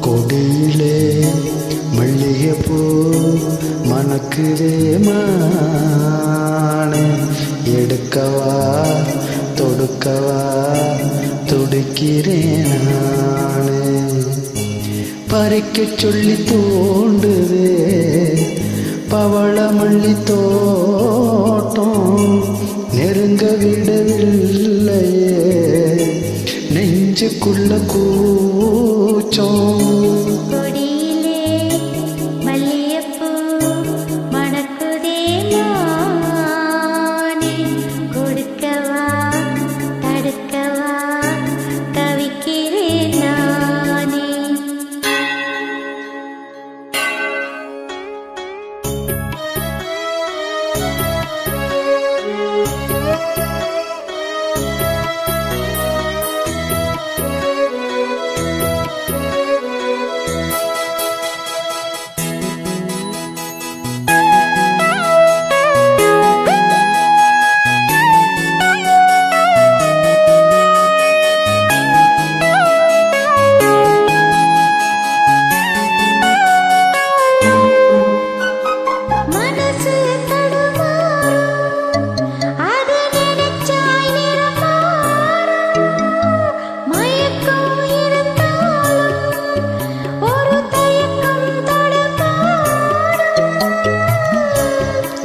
கொடியிலே மல்லிகைப்பூ மணக்குதே மானே. எடுக்கவா தொடுக்கவா துடிக்கிறேன் நானே. பறிக்க சொல்லி தோண்டுதே பவளமல்லி தோட்டம் நெருங்க விடவில்லையே. நெஞ்சுக்குள்ள கூ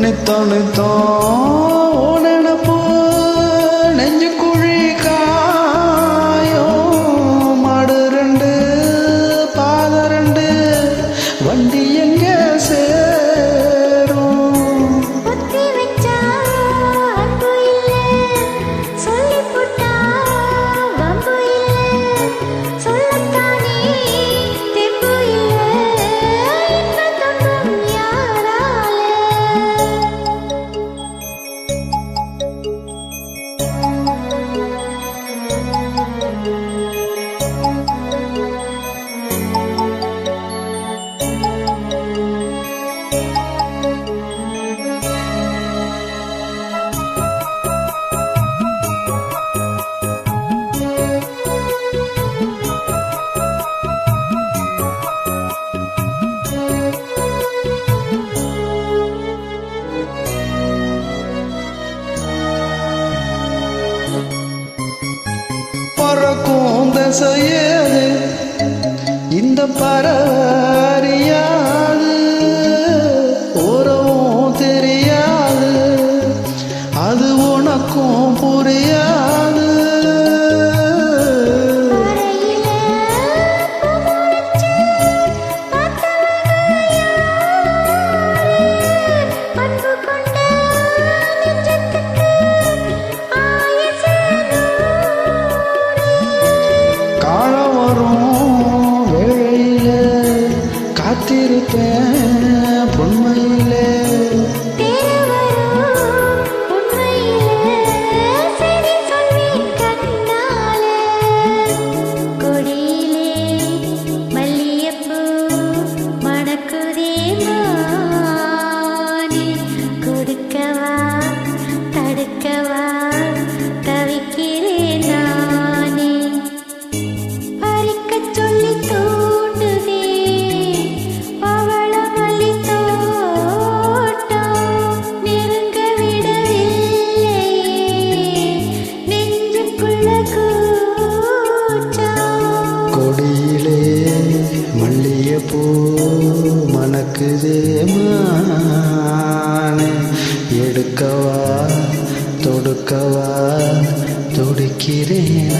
নিত্য নিত্য பழக்கும் தசையது இந்த பறவை தேவானே எடுக்கவா தொடுக்கவா துடிக்கிறேன்